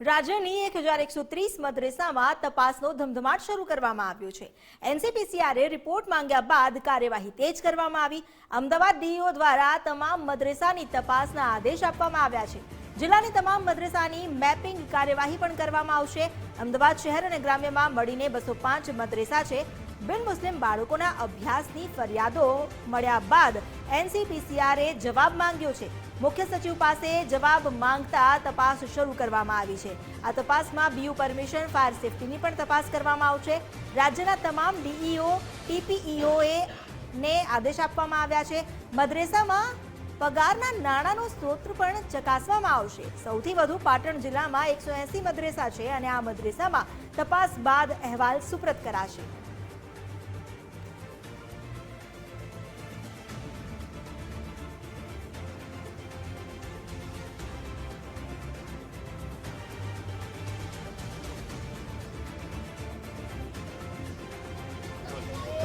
રાજ્યની એક હજાર એકસો ત્રીસ મદ્રેસામાં તપાસનો ધમધમાટ શરૂ કરવામાં આવ્યો છે. એનસીપીસીઆરે રિપોર્ટ માંગ્યા બાદ કાર્યવાહી તેજ કરવામાં આવી. અમદાવાદ ડીઓ દ્વારા તમામ મદ્રેસાની તપાસના આદેશ આપવામાં આવ્યા છે. જિલ્લાની તમામ મદ્રેસાની મેપિંગ કાર્યવાહી પણ કરવામાં આવશે. અમદાવાદ શહેર અને ગ્રામ્યમાં મળીને બસો પાંચ મદ્રેસા છે. બિન મુસ્લિમ બાળકોના અભ્યાસની ફરિયાદો મળ્યા બાદ એનસીપીસીઆરે જવાબ માંગ્યો છે. મુખ્ય સચિવ પાસે જવાબ માંગતા તપાસ શરૂ કરવામાં આવી છે. આ તપાસમાં બીયુ પરમિશન, ફાયર સેફટીની પણ તપાસ કરવામાં આવશે. રાજ્યના તમામ ડીઈઓ, ટીપીઈઓએ ને આદેશ આપવામાં આવ્યા છે. મદ્રેસામાં પગારના નાણાંનો સ્ત્રોત પણ ચકાસવામાં આવશે. સૌથી વધુ પાટણ જિલ્લામાં એકસો મદ્રેસા છે અને આ મદ્રેસામાં તપાસ બાદ અહેવાલ સુપ્રત કરાશે.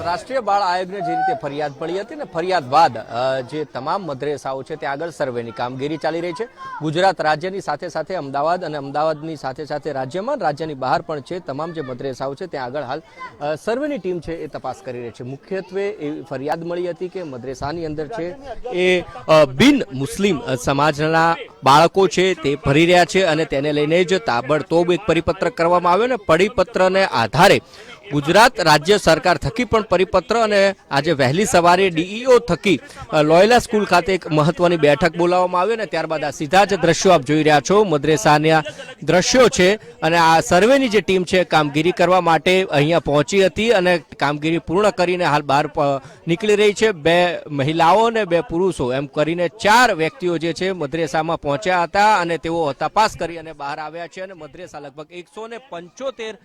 રાષ્ટ્રીય બાળ આયોગને જે રીતે ફરિયાદ પડી હતી ને ફરિયાદ બાદ જે તમામ મદ્રેસાઓ છે, ત્યાં આગળ સર્વેની કામગીરી ચાલી રહી છે. ગુજરાત રાજ્યની સાથે સાથે અમદાવાદ અને અમદાવાદની સાથે સાથે રાજ્યમાં, રાજ્યની બહાર પણ છે, તમામ જે મદ્રેસાઓ છે, ત્યાં આગળ હાલ સર્વેની ટીમ છે એ તપાસ કરી રહી છે. મુખ્યત્વે એવી ફરિયાદ મળી હતી કે મદ્રેસાની અંદર છે એ બિન મુસ્લિમ સમાજના બાળકો છે તે ભરી રહ્યા છે અને તેને લઈને જ તાબડતોબ એક પરિપત્ર કરવામાં આવ્યો ને પરિપત્રને આધારે ગુજરાત રાજ્ય સરકાર થકી પણ પરિપત્ર અને આજે વહેલી સવારે ડીઈઓ થકી લોયલા સ્કૂલ ખાતે એક મહત્વની બેઠક બોલાવવામાં આવી અને ત્યારબાદ આ સીધા જ દ્રશ્યો આપ જોઈ રહ્યા છો. મદ્રેસાના દ્રશ્યો છે અને આ સર્વેની જે ટીમ છે કામગીરી કરવા માટે અહીંયા પહોંચી હતી અને કામગીરી પૂર્ણ કરીને હાલ બહાર નીકળી રહી છે. બે મહિલાઓ અને બે પુરુષો, એમ કરીને ચાર વ્યક્તિઓ જે છે મદ્રેસામાં પહોંચ્યા હતા અને તેઓ તપાસ કરી અને બહાર આવ્યા છે અને મદ્રેસા લગભગ એકસો પંચોતેર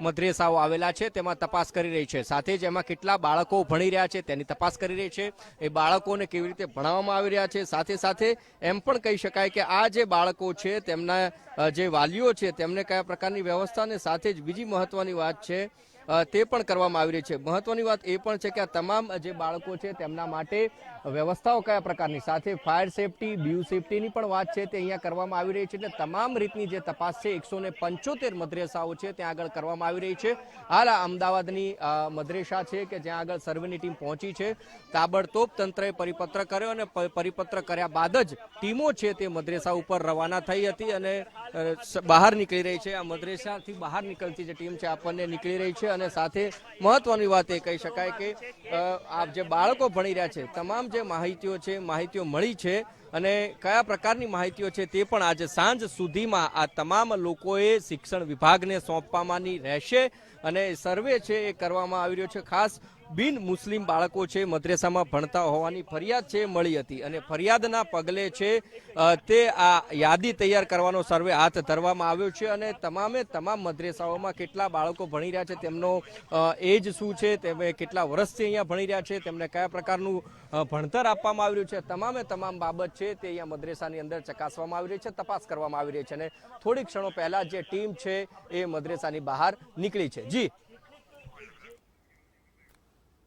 મદ્રેસાઓ આવેલા છે, તેમાં તપાસ કરી રહી છે. સાથે જ એમાં કેટલા બાળકો ભણી રહ્યા છે તેની તપાસ કરી રહી છે. એ બાળકોને કેવી રીતે ભણાવવામાં આવી રહ્યા છે, સાથે સાથે એમ પણ કહી શકાય કે આ જે બાળકો છે, તેમના જે વાલીઓ છે, તેમને કયા પ્રકારની વ્યવસ્થા અને સાથે જ બીજી મહત્વની વાત છે તે પણ કરવામાં આવી રહી છે. મહત્વની વાત એ પણ છે કે આ તમામ જે બાળકો છે તેમના માટે વ્યવસ્થાઓ કયા પ્રકારની? સાથે ફાયર સેફટી, બ્યુ સેફટીની પણ વાત છે તે અહીંયા કરવામાં આવી રહી છે એટલે તમામ રીતની જે તપાસ છે એકસો ને પંચોતેર મદ્રેસાઓ છે ત્યાં આગળ કરવામાં આવી રહી છે. હાલ અમદાવાદની મદ્રેસા છે કે જ્યાં આગળ સર્વેની ટીમ પહોંચી છે. તાબડતોબ તંત્રએ પરિપત્ર કર્યો અને પરિપત્ર કર્યા બાદ જ ટીમો છે તે મદ્રેસા ઉપર રવાના થઈ હતી અને બહાર નીકળી રહી છે. આ મદ્રેસાથી બહાર નીકળતી જે ટીમ છે, આપણને નીકળી રહી છે અને સાથે મહત્વની વાત એ કહી શકાય કે આ જે બાળકો ભણી રહ્યા છે, તમામ જે માહિતીઓ છે, માહિતીઓ મળી છે અને કયા પ્રકારની માહિતીઓ છે તે પણ આજે સાંજ સુધીમાં આ તમામ લોકોએ શિક્ષણ વિભાગને સોંપવામાંની રહેશે અને સર્વે છે એ કરવામાં આવી રહ્યો છે. ખાસ બિન મુસ્લિમ બાળકો છે, મદ્રેસામાં ભણતા હોવાની ફરિયાદ છે, મળી હતી. અને ફરિયાદના પગલે છે તે આ યાદી તૈયાર કરવાનો સર્વે હાથ ધરવામાં આવ્યો છે અને તમામે તમામ મદ્રેસાઓમાં કેટલા બાળકો ભણી રહ્યા છે, તેમનો એજ શું છે તેમને કેટલા વર્ષથી અહીંયા ભણી રહ્યા છે, તેમને કયા પ્રકારનું ભણતર આપવામાં આવી રહ્યું છે, તમામે તમામ બાબત છે તે અહીંયા મદ્રેસાની અંદર ચકાસવામાં આવી રહી છે, તપાસ કરવામાં આવી રહી છે અને થોડીક ક્ષણો પહેલા જે ટીમ છે એ મદ્રેસાની બહાર નીકળી છે. જી.